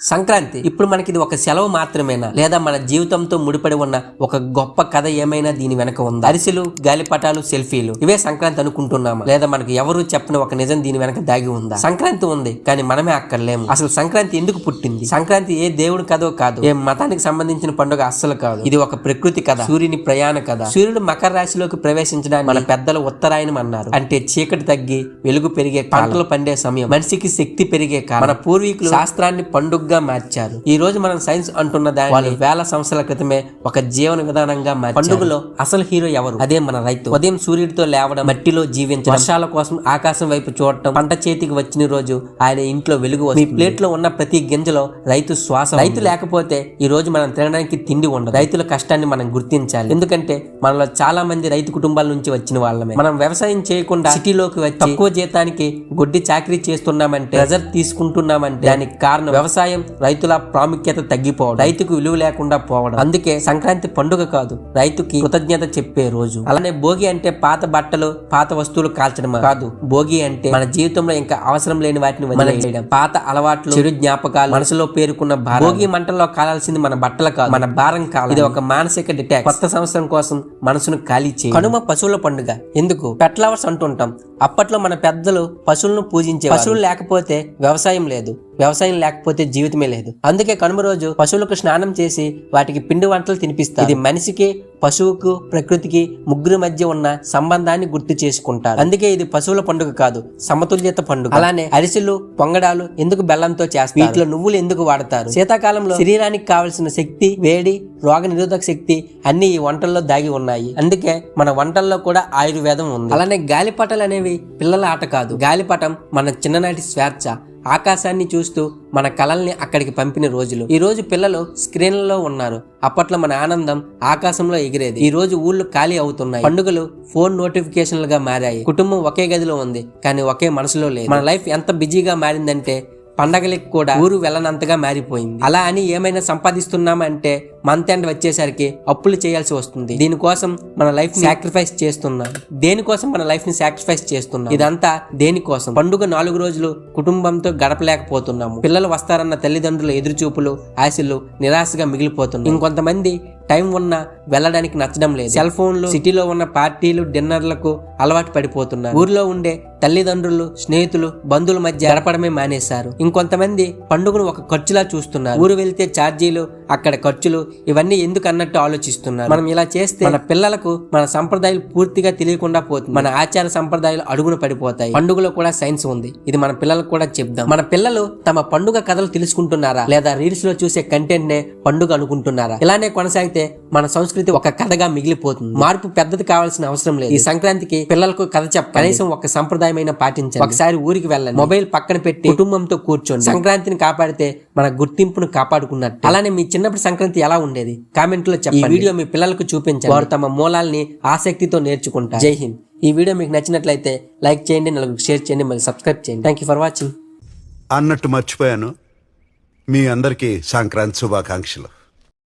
సంక్రాంతి. ఇప్పుడు మనకి ఇది ఒక సెలవు మాత్రమేనా? లేదా మన జీవితంతో ముడిపడి ఉన్న ఒక గొప్ప కథ ఏమైనా దీని వెనక ఉందా? అరిసెలు గాలిపటాలు సెల్ఫీలు ఇవే సంక్రాంతి అనుకుంటున్నామా? లేదా మనకు ఎవరు చెప్పని ఒక నిజం దీని వెనక దాగి ఉందా? సంక్రాంతి ఉంది కానీ మనమే అక్కడ లేము అసలు సంక్రాంతి ఎందుకు పుట్టింది? సంక్రాంతి ఏ దేవుడి కథో కాదు ఏ మతానికి సంబంధించిన పండుగ అస్సలు కాదు. ఇది ఒక ప్రకృతి కథ సూర్యుని ప్రయాణ కథ. సూర్యుడు మకర రాశిలోకి ప్రవేశించడానికి మన పెద్దలు ఉత్తరాయణం అన్నారు. అంటే చీకటి తగ్గి వెలుగు పెరిగే పంటలు పండే సమయం. మనిషికి శక్తి పెరిగే కాలం. మన పూర్వీకులు శాస్త్రాన్ని పండుగగా మార్చారు. ఈ రోజు మనం సైన్స్ అంటున్న దాన్ని వాళ్ళు వేల సంవత్సరాల క్రితమే ఒక జీవన విధానంగా మార్చారు. పండుగలో అసలు హీరో ఎవరు? అదే మన రైతు. ఉదయం సూర్యుడితో లేవడం మట్టిలో జీవించడం వర్షాల కోసం ఆకాశం వైపు చూడటం పంట చేతికి వచ్చిన రోజు ఆయన ఇంట్లో వెలుగు. మీ ప్లేట్లో ఉన్న ప్రతి గింజలో రైతు శ్వాస రైతు లేకపోతే ఈ రోజు మనం తినడానికి తిండి ఉండదు. రైతుల కష్టాన్ని మనం గుర్తించాలి. ఎందుకంటే మనలో చాలా మంది రైతు కుటుంబాల నుంచి వచ్చిన వాళ్ళమే. మనం వ్యవసాయం చేయకుండా సిటీలోకి వచ్చి తక్కువ జీతానికి గొడ్డి చాకరీ చేస్తున్నామంటే ప్రెజర్ తీసుకుంటున్నామంటే దానికి కారణం వ్యవసాయం రైతుల ప్రాముఖ్యత తగ్గిపోవడం రైతుకు విలువ లేకుండా పోవడం. అందుకే సంక్రాంతి పండుగ కాదు రైతుకి కృతజ్ఞత చెప్పే రోజు. అలానే భోగి అంటే పాత బట్టలు పాత వస్తువులు కాల్చడం కాదు. భోగి అంటే మన జీవితంలో ఇంకా అవసరం లేని వాటిని వదిలేయడం. పాత అలవాట్లు చెడు జ్ఞాపకాలు మనసులో పేరుకున్న భారం. భోగి మంటల్లో కాలాల్సింది మన బట్టలు కాదు మన భారం కాదు ఇది ఒక మానసిక డిటాక్ కొత్త సంవత్సరం కోసం మనసును ఖాళీ చేయి. కనుమ పశువుల పండుగ. ఎందుకు? పెట్ లవర్స్ అంటుంటాం. అప్పట్లో మన పెద్దలు పశువులను పూజించే పశువులు లేకపోతే వ్యవసాయం లేదు. వ్యవసాయం లేకపోతే జీవితమే లేదు. అందుకే కనుమ రోజు పశువులకు స్నానం చేసి వాటికి పిండి వంటలు తినిపిస్తారు. ఇది మనిషికి పశువుకు ప్రకృతికి ముగ్గురు మధ్య ఉన్న సంబంధాన్ని గుర్తు చేసుకుంటారు. అందుకే ఇది పశువుల పండుగ కాదు సమతుల్యత పండుగ. అలానే అరిసెలు పొంగడాలు ఎందుకు బెల్లంతో చేస్తారు? వీటిలో నువ్వులు ఎందుకు వాడతారు? శీతాకాలంలో శరీరానికి కావలసిన శక్తి వేడి రోగ నిరోధక శక్తి అన్ని ఈ వంటల్లో దాగి ఉన్నాయి. అందుకే మన వంటల్లో కూడా ఆయుర్వేదం ఉంది. అలానే గాలిపటాలు అనేవి పిల్లల ఆట కాదు. గాలిపటం మన చిన్ననాటి స్వేచ్ఛ. ఆకాశాన్ని చూస్తూ మన కళల్ని అక్కడికి పంపిన రోజులు. ఈ రోజు పిల్లలు స్క్రీన్లలో ఉన్నారు. అప్పట్లో మన ఆనందం ఆకాశంలో ఎగిరేది. ఈ రోజు ఊళ్ళు ఖాళీ అవుతున్నాయి. పండుగలు ఫోన్ నోటిఫికేషన్లుగా మారాయి. కుటుంబం ఒకే గదిలో ఉంది. కానీ ఒకే మనసులో లేదు. మన లైఫ్ ఎంత బిజీగా మారిందంటే పండగలకి కూడా ఊరు వెళ్ళనంతగా మారిపోయింది. అలా అని ఏమైనా సంపాదిస్తున్నామంటే మంత్ ఎండ్ వచ్చేసరికి అప్పులు చేయాల్సి వస్తుంది. దీనికోసం మన లైఫ్ సాక్రిఫైస్ చేస్తున్నాం. దేనికోసం మన లైఫ్ని సాక్రిఫైస్ చేస్తున్నాం? ఇదంతా దేనికోసం? పండుగ నాలుగు రోజులు కుటుంబంతో గడపలేకపోతున్నాము. పిల్లలు వస్తారన్న తల్లిదండ్రుల ఎదురుచూపులు ఆశలు నిరాశగా మిగిలిపోతున్నాయి. ఇంకొంతమంది టైం ఉన్నా వెళ్ళడానికి నచ్చడం లేదు. సెల్ ఫోన్లు సిటీలో ఉన్న పార్టీలు డిన్నర్లకు అలవాటు పడిపోతున్నారు. ఊర్లో ఉండే తల్లిదండ్రులు స్నేహితులు బంధువుల మధ్య గడపడమే మానేశారు. ఇంకొంతమంది పండుగను ఒక ఖర్చులా చూస్తున్నారు. ఊరు వెళ్తే ఛార్జీలు అక్కడ ఖర్చులు ఇవన్నీ ఎందుకు అన్నట్టు ఆలోచిస్తున్నారు? మనం ఇలా చేస్తే మన పిల్లలకు మన సంప్రదాయాలు పూర్తిగా తెలియకుండా పోతుంది. మన ఆచార సంప్రదాయాలు అడుగున పడిపోతాయి. పండుగలో కూడా సైన్స్ ఉంది. ఇది మన పిల్లలకు కూడా చెప్దాం. మన పిల్లలు తమ పండుగ కథలు తెలుసుకుంటున్నారా? లేదా రీల్స్లో చూసే కంటెంట్ నే పండుగ అనుకుంటున్నారా? ఇలానే కొనసాగితే మన సంస్కృతి ఒక కథగా మిగిలిపోతుంది. మార్పు పెద్దది కావాల్సిన అవసరం లేదు. ఈ సంక్రాంతికి పిల్లలకు కథ చెప్ప కనీసం ఒక సంప్రదాయమైన పాటించండి. ఒకసారి ఊరికి వెళ్ళండి. మొబైల్ పక్కన పెట్టి కుటుంబంతో కూర్చోండి. సంక్రాంతిని కాపాడితే మన గుర్తింపును కాపాడుకున్నట్టు. అలానే మీ చిన్నప్పుడు సంక్రాంతి ఎలా ఉండేది? కామెంట్లో చెప్పండి. ఈ వీడియో మీ పిల్లలకు చూపించండి. వారు తమ మూలాల్ని ఆసక్తితో నేర్చుకుంటారు. జై హింద్. ఈ వీడియో మీకు నచ్చినట్లయితే లైక్ చేయండి నలుగురికి షేర్ చేయండి మరియు సబ్స్క్రైబ్ చేయండి. థ్యాంక్ యూ ఫర్ వాచింగ్ అన్నట్టు మర్చిపోయాను. మీ అందరికీ సంక్రాంతి శుభాకాంక్షలు.